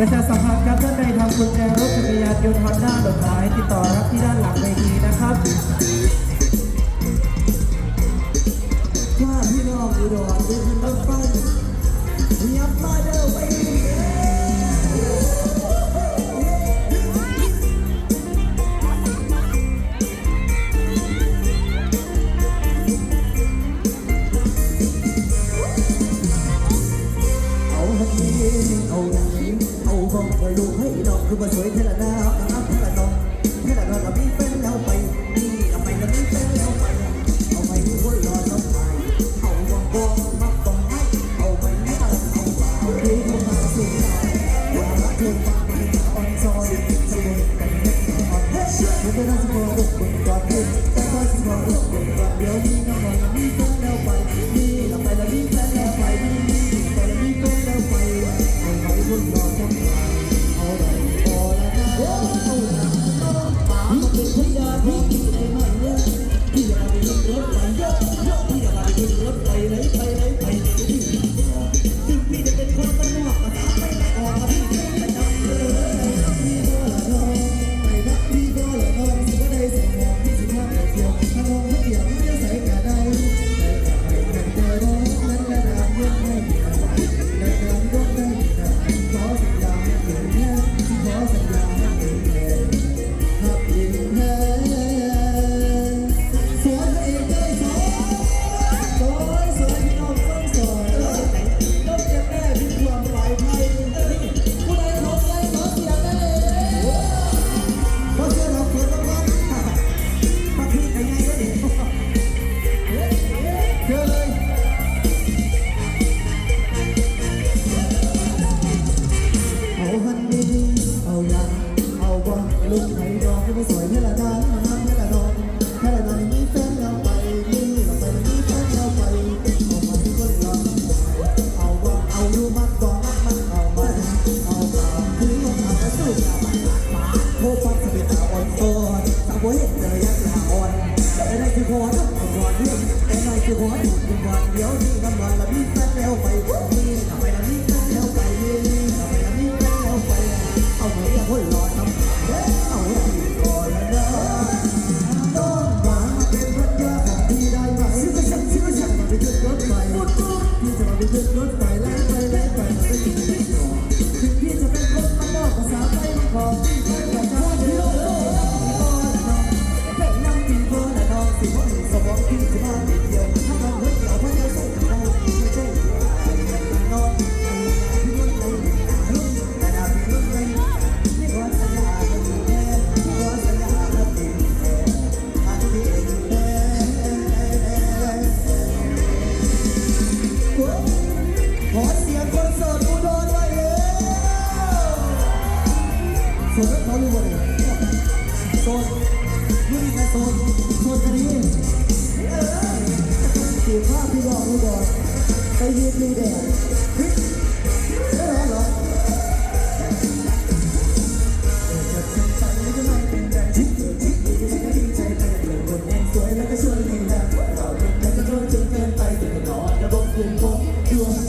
ประชาสัมพันธ์ครับท่านใดทำกุญแจรถจักรยานยนต์ฮอนด้าหลบหายติดต่อรับที่ด้านหลังเวทีนะครับว่าพี่น้องอุดรได้วย ขึ้นรถไฟไหนไปไหน ลูกไหนดอกก็ไม่สวยเท่าละน้ำน้ำเท่าละดอกเท่าละน้ำมีแฟนแล้วไปนี่เราไปมีแฟนแล้วไปเอาไปคนเราเอาบ่เอาดูมันก่อนมันเอามาเอาบ่คือมันเอาไปสู้กับมันมาโคฟังจะเป็นอ่อนอ่อนตาโบเห็นเลยยักษ์อ่อนแต่ได้คือพอต้องก่อนเรื่องแต่ได้คือพอถูกเป็นวันเดียวนี่น้ำมัน โสดเขารู้บ่เนี่ยโสดรู้ดีไหมโสดโสดกันดีเออสีผ้าพี่บอกอุดรไปยืนดูแดดเฮ้ยไม่ร้อเหรอสวยแล้วก็ชวยไม่ได้เราเด็กแล้วก็โดนจนเกินไปจนนอนระบบคืนคงดวง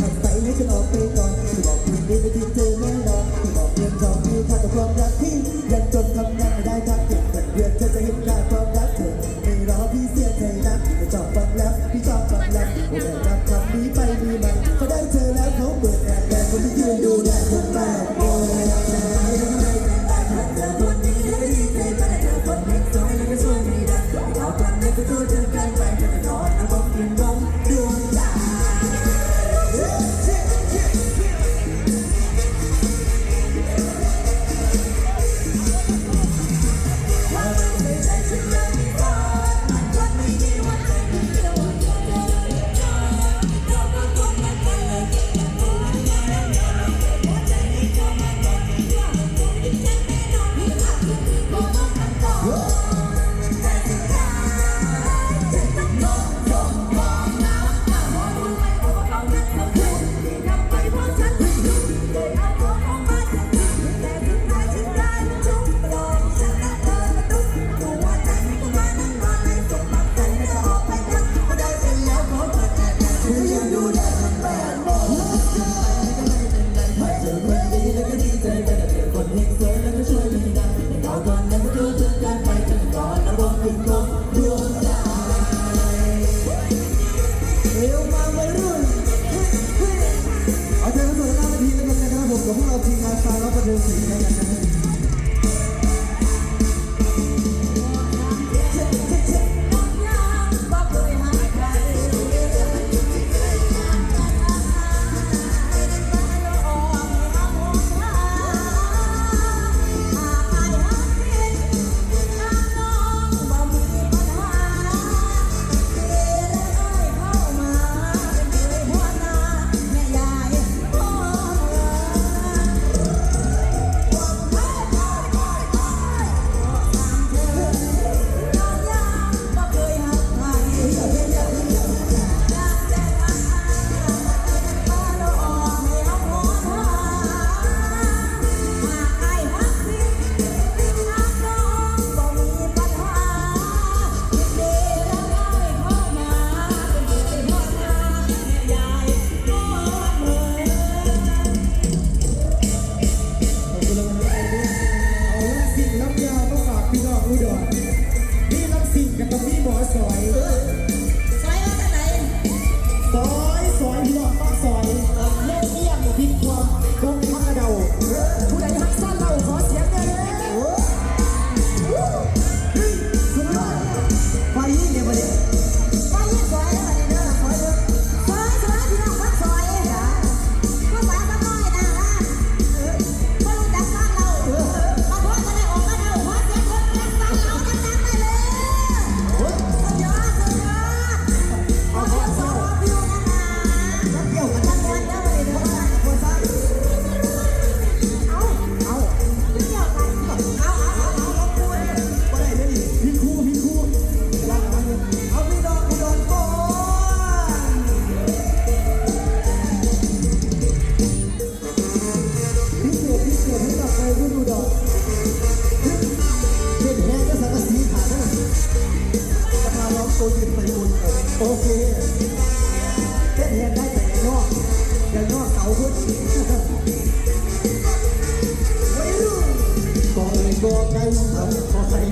นอนเลยส่งทางไปให้ฉันออกไปก่อนที่บอกคืนนี้ไม่ทิ้งเธอแน่นอนที่บอกเพียงจองให้ค่าแต่ความรักที่ยังจนทำงานได้ทักเก็บเงินเดือนเธอจะเห็นค่าความรักเธอไม่รอพี่เสียใจนะไม่ชอบฟังแล้วพี่ชอบฟังแล้วโอ้ยรับคำนี้ไปมีไหมเขาได้เธอแล้วเขาเปิดแอร์แต่คนที่ยืนดูแลคนแม่โอ้ยแต่ไม่ได้ไม่เป็นไรถ้าเธอคนนี้ก็ดีใจแต่เธอคนนี้สวยแล้วก็ช่วยไม่ได้เขาคนนี้ก็ตัวเธอเกินไปจะนอนระบบกิน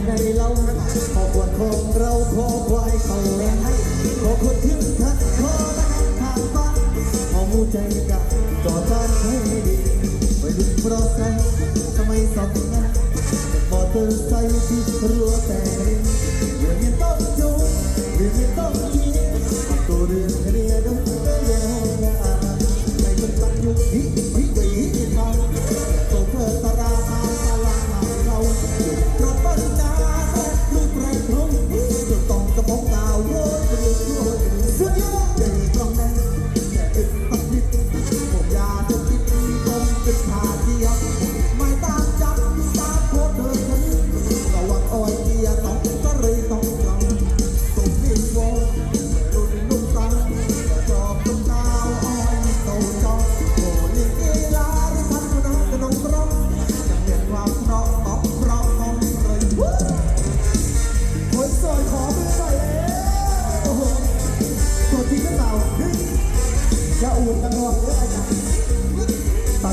ในเรานั้ขอควดของเราขอควายเขาแรงให้ขอคนรถึงทัดขอแรงทางฟ้านขอมูใจกับต่อต้านให้ดีไปดูเพราะใครทำไมสำนักมอเตอร์ไซค์ที่รัวแต่เรื่องนี้ต้องจูเรื่องนี้ต้องทิ้ง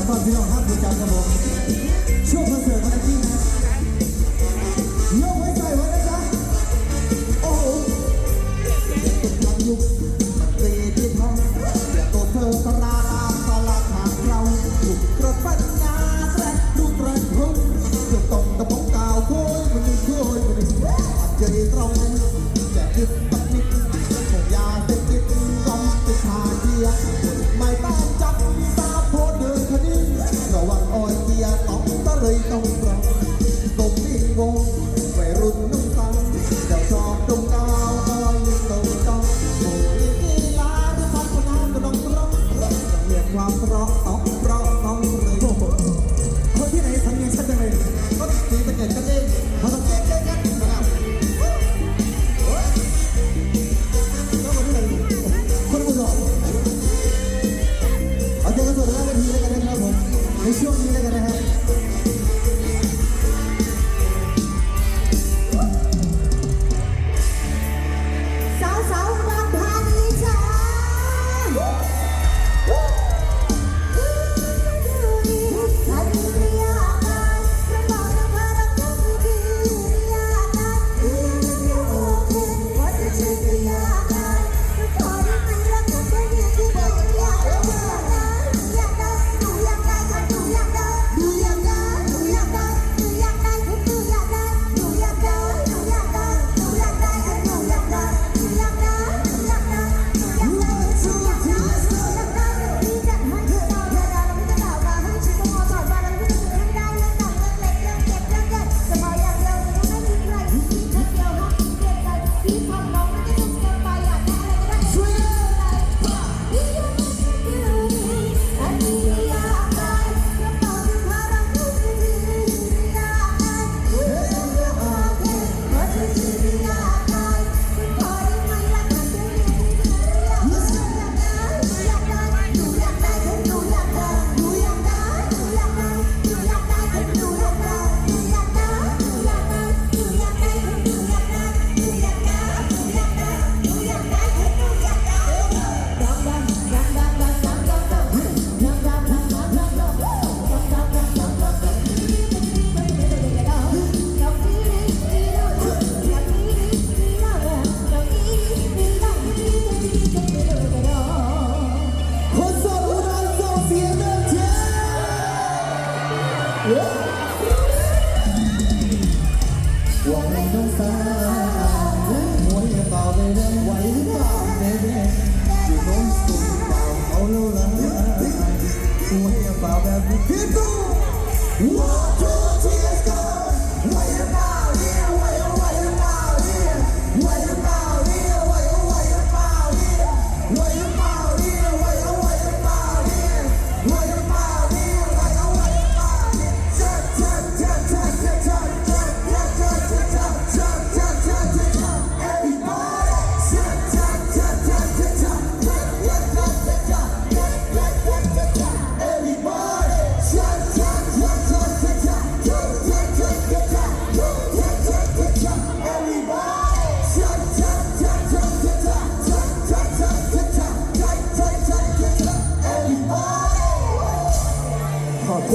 ต้นพี่น้องครับดูจังครับผม กูให้ฝ่